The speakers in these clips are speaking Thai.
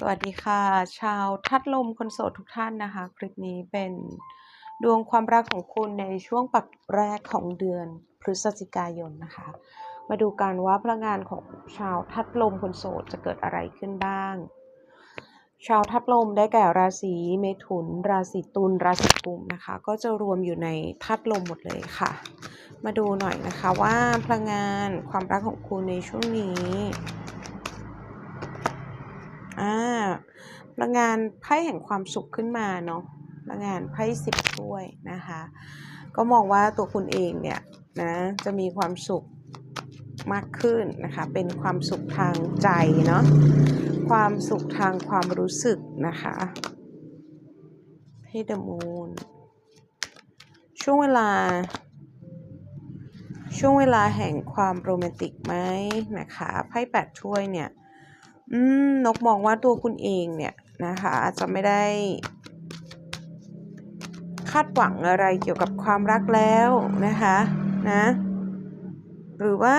สวัสดีค่ะ ชาวทัดลมคนโสดทุกท่านนะคะ คลิปนี้เป็นดวงความรักของคุณในช่วงปักแรกของเดือนพฤศจิกายนนะคะ มาดูกันว่าพลังงานของชาวทัดลมคนโสดจะเกิดอะไรขึ้นบ้าง ชาวทัดลมได้แก่ราศีเมถุน ราศีตุลราศีกุมนะคะ ก็จะรวมอยู่ในทัดลมหมดเลยค่ะ มาดูหน่อยนะคะว่าพลังงานความรักของคุณในช่วงนี้ อ่าพลังงานไพ่แห่งความสุขขึ้นมาเนาะพลังงานไพ่สิบถ้วยนะคะ ก็มองว่าตัวคุณเองเนี่ยนะจะมีความสุขมากขึ้นนะคะ เป็นความสุขทางใจเนาะ ความสุขทางความรู้สึกนะคะเพดมูนช่วงเวลา ช่วงเวลาแห่งความโรแมนติกไหมนะคะ ไพ่แปดถ้วยเนี่ย อืมนกมองว่าตัวคุณเองเนี่ยนะคะอาจจะไม่ได้คาดหวังอะไรเกี่ยวกับความรักแล้วนะคะนะหรือว่า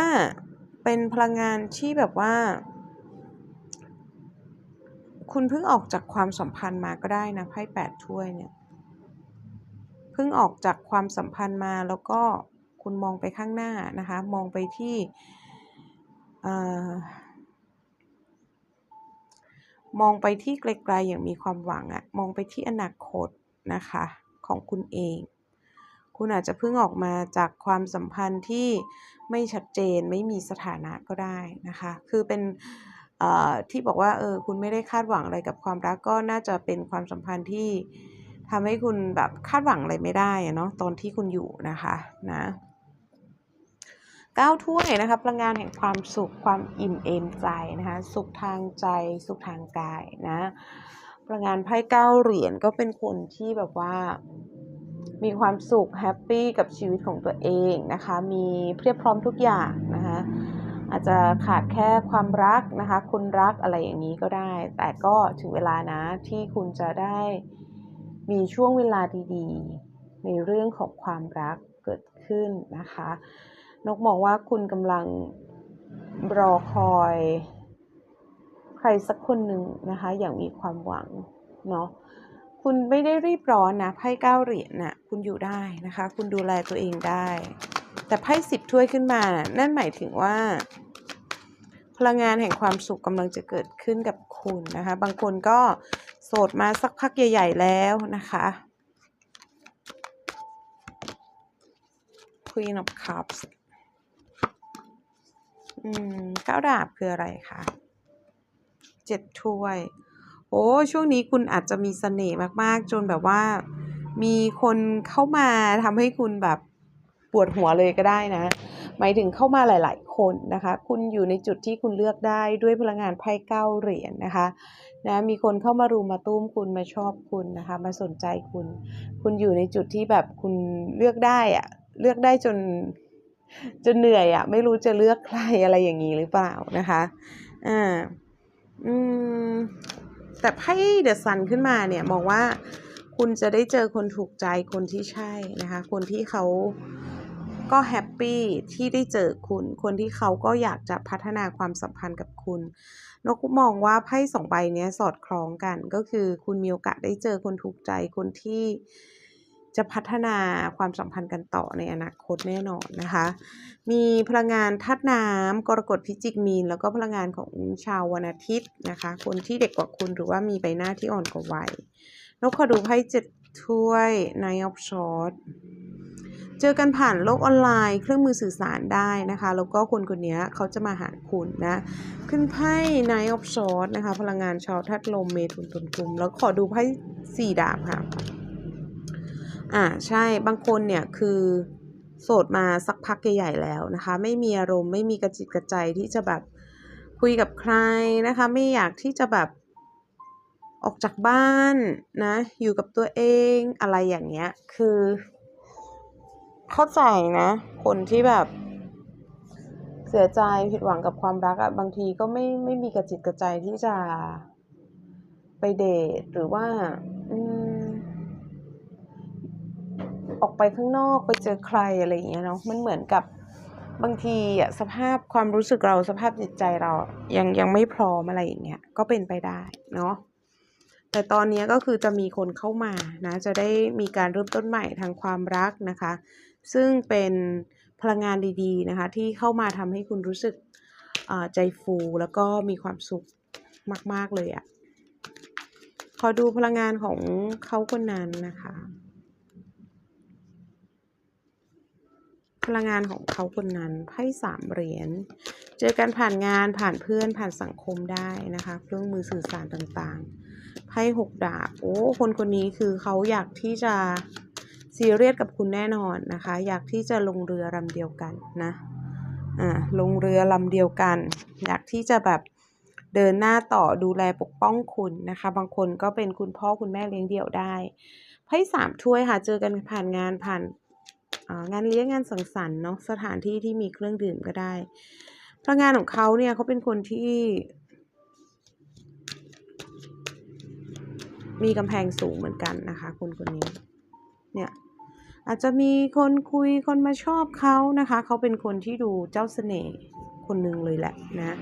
เป็นพลังงานที่แบบว่า คุณเพิ่งออกจากความสัมพันธ์มาก็ได้นะไพ่แปดถ้วยเนี่ยเพิ่งออกจากความสัมพันธ์มาแล้วก็คุณมองไปข้างหน้านะคะ มองไปที่ มองไปที่ไกลๆอย่างมีความหวังอะมองไปที่อนาคตนะคะของคุณเอง คุณอาจจะเพิ่งออกมาจากความสัมพันธ์ที่ไม่ชัดเจนไม่มีสถานะก็ได้นะคะ คือเป็นที่บอกว่าเออคุณไม่ได้คาดหวังอะไรกับความรักก็น่าจะเป็นความสัมพันธ์ที่ทำให้คุณแบบคาดหวังอะไรไม่ได้เนาะตอนที่คุณอยู่นะคะนะ 9ถ้วยนะคะพลังงานแห่งความสุขความอิ่มเอมใจนะคะสุขทางใจสุขทางกายนะพลังงานไพ่เก้าเหรียญก็เป็นคนที่แบบว่ามีความสุขแฮปปี้กับชีวิตของตัวเองนะคะ มีเพียบพร้อมทุกอย่างนะคะอาจจะขาดแค่ความรักนะคะคนรักอะไรอย่างนี้ก็ได้ แต่ก็ถึงเวลานะที่คุณจะได้มีช่วงเวลาดีๆ ในเรื่องของความรักเกิดขึ้นนะคะ นกมองว่าคุณกำลังรอคอย ใครสักคนหนึ่งนะคะ อย่างมีความหวังเนาะคุณไม่ได้รีบร้อนนะไพ่เก้าเหรียญนะ่ะคุณอยู่ได้นะคะ คุณดูแลตัวเองได้ แต่ไพ่สิบถ้วยขึ้นมา นั่นหมายถึงว่า พลังงานแห่งความสุขกำลังจะเกิดขึ้นกับคุณนะคะ บางคนก็โสดมาสักพักใหญ่ ๆ แล้วนะคะ Queen of Cups อืมเก้าดาบคืออะไรคะเจ็ดถ้วย โอ้ช่วงนี้คุณอาจจะมีเสน่ห์มากๆ จนแบบว่า มีคนเข้ามาทำให้คุณแบบปวดหัวเลยก็ได้นะ หมายถึงเข้ามาหลาย ๆ คนนะคะ คุณอยู่ในจุดที่คุณเลือกได้ด้วยพลังงานไพ่เก้าเหรียญนนะคะนะมีคนเข้ามารุมมาตุ้มคุณมาชอบคุณนะคะ มาสนใจคุณ คุณอยู่ในจุดที่แบบคุณเลือกได้อะเลือกได้จน จนเหนื่อยอะ่ะ ไม่รู้จะเลือกใครอะไรอย่างนี้หรือเปล่านะคะอ่าอืมแต่ไพ่เดอะซันขึ้นมาเนี่ยมองว่าคุณจะได้เจอคนถูกใจคนที่ใช่นะคะ คนที่เขาก็แฮปปี้ที่ได้เจอคุณ คนที่เขาก็อยากจะพัฒนาความสัมพันธ์กับคุณนกมองว่าไพ่สองใบนี้สอดคล้องกันก็คือคุณมีโอกาสได้เจอคนถูกใจคนที่ จะพัฒนาความสัมพันธ์กันต่อในอนาคตแน่นอนนะคะ มีพลังงานธาตุน้ำกรกฎพิจิกมีน แล้วก็พลังงานของชาววันอาทิตย์นะคะ คนที่เด็กกว่าคุณหรือว่ามีใบหน้าที่อ่อนกว่าวัยนกขอดูไพ่เจ็ดถ้วย Nine of Swords เจอกันผ่านโลกออนไลน์ เครื่องมือสื่อสารได้นะคะ แล้วก็คนคนนี้เขาจะมาหาคุณนะ ขึ้นไพ่ Nine of Swords นะคะ พลังงานชาวทัดลมเมถุนตุนกุมแล้วขอดูไพ่สี่ดาบค่ะ อ่าใช่บางคนเนี่ยคือโสดมาสักพักใหญ่ๆแล้วนะคะ ไม่มีอารมณ์ไม่มีกระจิตกระใจที่จะแบบคุยกับใครนะคะ ไม่อยากที่จะแบบออกจากบ้านนะ อยู่กับตัวเองอะไรอย่างเงี้ย คือ เข้าใจนะ คนที่แบบ เสียใจผิดหวังกับความรักอะ่ะบางทีก็ไม่ไม่มีกระจิตกระใจที่จะไปเดทหรือว่า อืม ออกไปข้างนอกไปเจอใครอะไรอย่างเงี้ยเนาะมันเหมือนกับบางทีอะสภาพความรู้สึกเราสภาพจิตใจเรายังยังไม่พร้อมอะไรอย่างเงี้ยก็เป็นไปได้เนาะแต่ตอนนี้ก็คือจะมีคนเข้ามานะจะได้มีการเริ่มต้นใหม่ทางความรักนะคะ ซึ่งเป็นพลังงานดีๆนะคะ ที่เข้ามาทำให้คุณรู้สึกใจฟูแล้วก็มีความสุขมาก ๆ เลยอะ่ะขอดูพลังงานของเขาคนนั้นนะคะ พลังงานของเขาคนนั้นไพ่สามเหรียญ เจอกันผ่านงานผ่านเพื่อนผ่านสังคมได้นะคะ เครื่องมือสื่อสารต่างๆ ไพ่หกดาบ โอ้ คนคนนี้คือเขาอยากที่จะซีเรียสกับคุณแน่นอนนะคะ อยากที่จะลงเรือลำเดียวกันนะอ่าลงเรือลำเดียวกัน อยากที่จะแบบเดินหน้าต่อดูแลปกป้องคุณนะคะ บางคนก็เป็นคุณพ่อคุณแม่เลี้ยงเดี่ยวได้ไพ่สามถ้วยค่ะ เจอกันผ่านงานผ่าน งานเลี้ยงงานสังสรรค์เนาะสถานที่ที่มีเครื่องดื่มก็ได้พลังงานของเขาเนี่ยเขาเป็นคนที่ มีกำแพงสูงเหมือนกันนะคะ คนคนนี้ เนี่ยอาจจะมีคนคุยคนมาชอบเขานะคะ เขาเป็นคนที่ดูเจ้าเสน่ห์คนหนึ่งเลยแหละนะ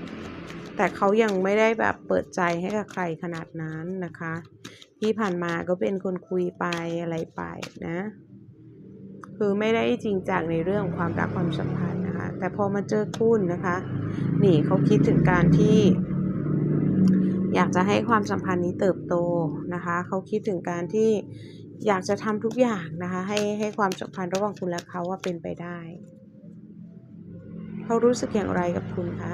แต่เขายังไม่ได้แบบเปิดใจให้กับใครขนาดนั้นนะคะ ที่ผ่านมาก็เป็นคนคุยไปอะไรไปนะ คือไม่ได้จริงจังในเรื่องความรักความสัมพันธ์นะคะ แต่พอมาเจอคุณนะคะ นี่เขาคิดถึงการที่ อยากจะให้ความสัมพันธ์นี้เติบโตนะคะ เขาคิดถึงการที่อยากจะทำทุกอย่างนะคะ ให้ให้ความสัมพันธ์ระหว่างคุณและเขาว่าเป็นไปได้ เขารู้สึกอย่างไรกับคุณคะ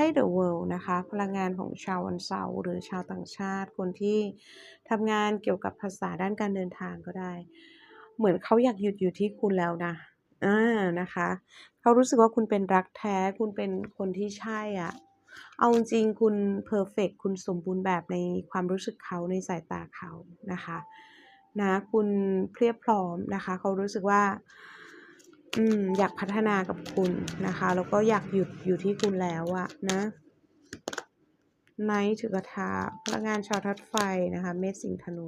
ไพ่ The World นะคะ พลังงานของชาววันเสาร์หรือชาวต่างชาติ คนที่ทำงานเกี่ยวกับภาษาด้านการเดินทางก็ได้ เหมือนเขาอยากหยุดอยู่ที่คุณแล้วนะอ่านะคะเขารู้สึกว่าคุณเป็นรักแท้คุณเป็นคนที่ใช่อะเอาจริงคุณเพอร์เฟกคุณสมบูรณ์แบบในความรู้สึกเขาในสายตาเขานะคะนะคุณเพรียบพร้อมนะคะ เขารู้สึกว่า อืม อยากพัฒนากับคุณนะคะ แล้วก็อยากหยุดอยู่ที่คุณแล้วอะนะไนท์ถือกระทาพลังงานชาวทัดไฟนะคะ เมษสิงธนู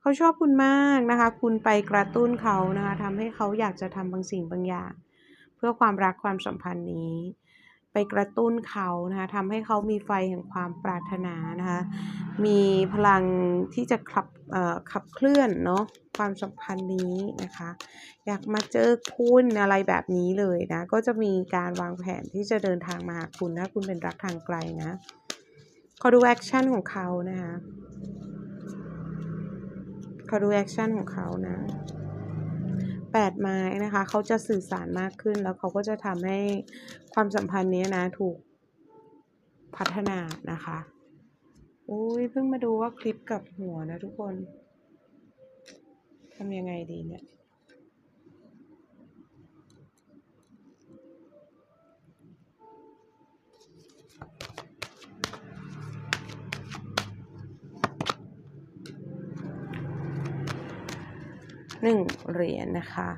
เขาชอบคุณมากนะคะ คุณไปกระตุ้นเขานะคะทำให้เขาอยากจะทำบางสิ่งบางอย่าง เพื่อความรักความสัมพันธ์นี้ ไปกระตุ้นเขานะคะทำให้เขามีไฟแห่งความปรารถนานะคะมีพลังที่จะขับขับเคลื่อนเนาะความสัมพันธ์นี้นะคะ อยากมาเจอคุณอะไรแบบนี้เลยนะก็จะมีการวางแผนที่จะเดินทางมาหาคุณถ้าคุณเป็นรักทางไกลนะขอดูแอคชั่นของเขานะคะขอดูแอคชั่นของเขานะ แปดไม้นะคะเขาจะสื่อสารมากขึ้นแล้วเขาก็จะทำให้ความสัมพันธ์นี้นะถูกพัฒนานะคะอุ้ยเพิ่งมาดูว่าคลิปกับหัวนะทุกคนทำยังไงดีเนี่ย หนึ่งเหรียญนะคะ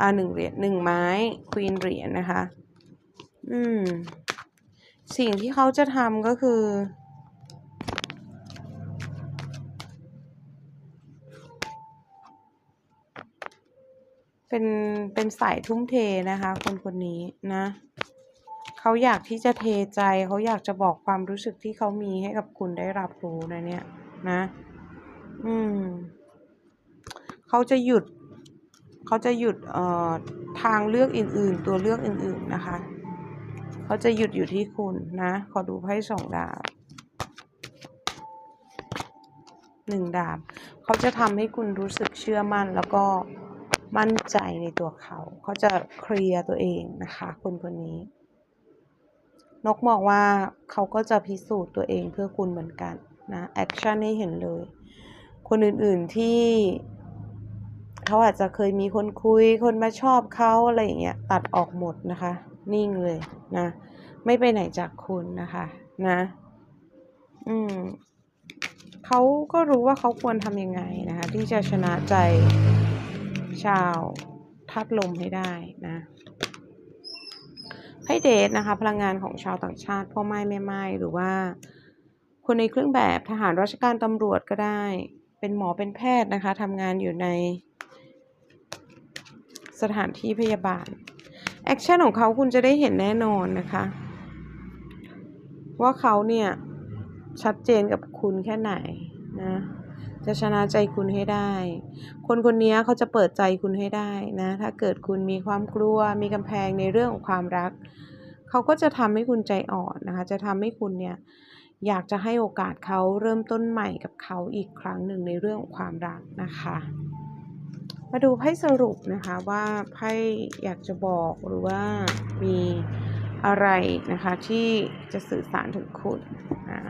อ่าหนึ่งเหรียญหนึ่งไม้ควีนเหรียญนะคะ อืม สิ่งที่เขาจะทำก็คือ เป็นเป็นสายทุ่มเทนะคะ คนคนนี้นะเขาอยากที่จะเทใจเขาอยากจะบอกความรู้สึกที่เขามีให้กับคุณได้รับรู้นะเนี่ย นะ อืม เขาจะหยุดเขาจะหยุดทางเลือกอื่น ๆ ตัวเลือกอื่น ๆ นะคะ เขาจะหยุดอยู่ที่คุณนะ ขอดูไพ่สองดาบหนึ่งดาบ เขาจะทำให้คุณรู้สึกเชื่อมั่นแล้วก็มั่นใจในตัวเขา เขาจะเคลียร์ตัวเองนะคะคนคนนี้ นกบอกว่าเขาก็จะพิสูจน์ตัวเองเพื่อคุณเหมือนกันนะ แอคชั่นให้เห็นเลย คนอื่นๆที่ เขาอาจจะเคยมีคนคุย คนมาชอบเขาอะไรอย่างเงี้ยตัดออกหมดนะคะ นิ่งเลยนะ ไม่ไปไหนจากคุณนะคะ นะ อืมเขาก็รู้ว่าเขาควรทำยังไงนะคะ ที่จะชนะใจชาวทัดลมให้ได้นะให้เดทนะคะ พลังงานของชาวต่างชาติพ่อไม้แม่ไม้หรือว่า คนในเครื่องแบบทหารราชการตำรวจก็ได้ เป็นหมอเป็นแพทย์นะคะทำงานอยู่ใน สถานที่พยาบาลแอคชั่นของเขาคุณจะได้เห็นแน่นอนนะคะ ว่าเขาเนี่ย ชัดเจนกับคุณแค่ไหนนะจะชนะใจคุณให้ได้ คนคนนี้เขาจะเปิดใจคุณให้ได้นะ ถ้าเกิดคุณมีความกลัว มีกำแพงในเรื่องของความรัก เขาก็จะทำให้คุณใจอ่อนนะคะ จะทำให้คุณเนี่ยอยากจะให้โอกาสเขาเริ่มต้นใหม่กับเขาอีกครั้งหนึ่งในเรื่องของความรักนะคะ มาดูไพ่สรุปนะคะว่าไพ่อยากจะบอกหรือว่ามีอะไรนะคะที่จะสื่อสารถึงคุณนะ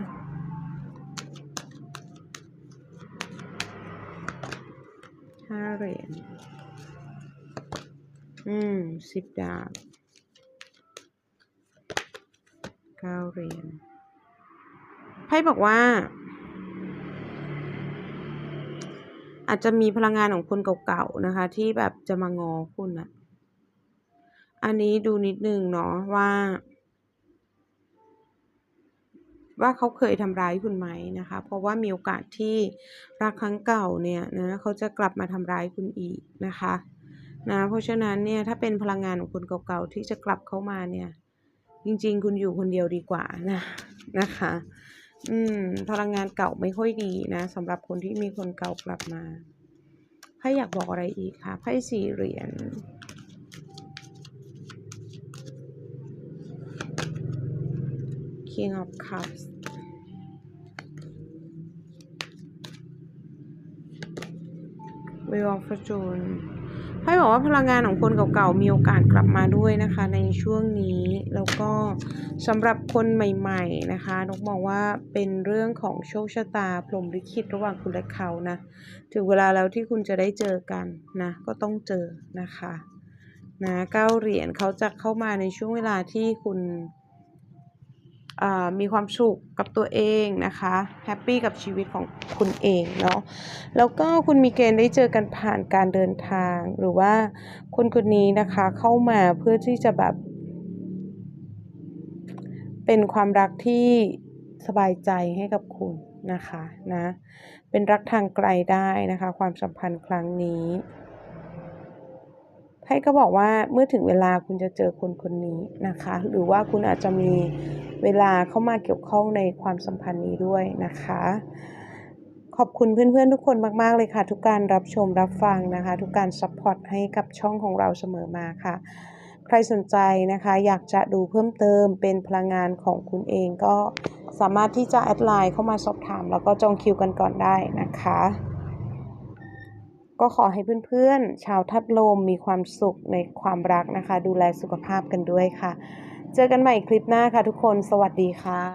ห้าเหรียญอืมสิบดาบเก้าเหรียญไพ่บอกว่า อาจจะมีพลังงานของคนเก่าๆนะคะ ที่แบบจะมางอคุณอะอันนี้ดูนิดนึงเนาะว่า ว่าเขาเคยทำร้ายคุณไหมนะคะ เพราะว่ามีโอกาสที่รักครั้งเก่าเนี่ยนะเขาจะกลับมาทำร้ายคุณอีกนะคะนะเพราะฉะนั้นเนี่ยถ้าเป็นพลังงานของคนเก่าๆที่จะกลับเข้ามาเนี่ย จริง ๆ คุณอยู่คนเดียวดีกว่านะนะคะ อืม พลังงานเก่าไม่ค่อยดีนะสำหรับคนที่มีคนเก่ากลับมาไพ่อยากบอกอะไรอีกคะไพ่สี่เหรียญ King of Cups Wheel of Fortune ไพ่บอกว่าพลังงานของคนเก่าๆมีโอกาสกลับมาด้วยนะคะ ในช่วงนี้แล้วก็ สำหรับคนใหม่ ๆนะคะนกมองว่าเป็นเรื่องของโชคชะตาพรหมลิขิตระหว่างคุณและเขานะ ถึงเวลาแล้วที่คุณจะได้เจอกันนะ ก็ต้องเจอนะคะนะเก้าเหรียญเขาจะเข้ามาในช่วงเวลาที่คุณมีความสุขกับตัวเองนะคะแฮปปี้กับชีวิตของคุณเองเนาะแล้วก็คุณมีเกณฑ์ได้เจอกันผ่านการเดินทางหรือว่าคนคนนี้นะคะเข้ามาเพื่อที่จะแบบ เป็นความรักที่สบายใจให้กับคุณนะคะนะเป็นรักทางไกลได้นะคะ ความสัมพันธ์ครั้งนี้ไพ่ก็บอกว่าเมื่อถึงเวลาคุณจะเจอคนคนนี้นะคะ หรือว่าคุณอาจจะมีเวลาเข้ามาเกี่ยวข้องในความสัมพันธ์นี้ด้วยนะคะ ขอบคุณเพื่อนๆทุกคนมากๆเลยค่ะ ทุกการรับชมรับฟังนะคะ ทุกการซัพพอร์ตให้กับช่องของเราเสมอมาค่ะ ใครสนใจนะคะ อยากจะดูเพิ่มเติมเป็นพลังงานของคุณเองก็สามารถที่จะแอดไลน์เข้ามาสอบถาม แล้วก็จองคิวกันก่อนได้นะคะ ก็ขอให้เพื่อนๆ ชาวทัดลมมีความสุขในความรักนะคะ ดูแลสุขภาพกันด้วยค่ะ เจอกันใหม่คลิปหน้าค่ะทุกคนสวัสดีค่ะ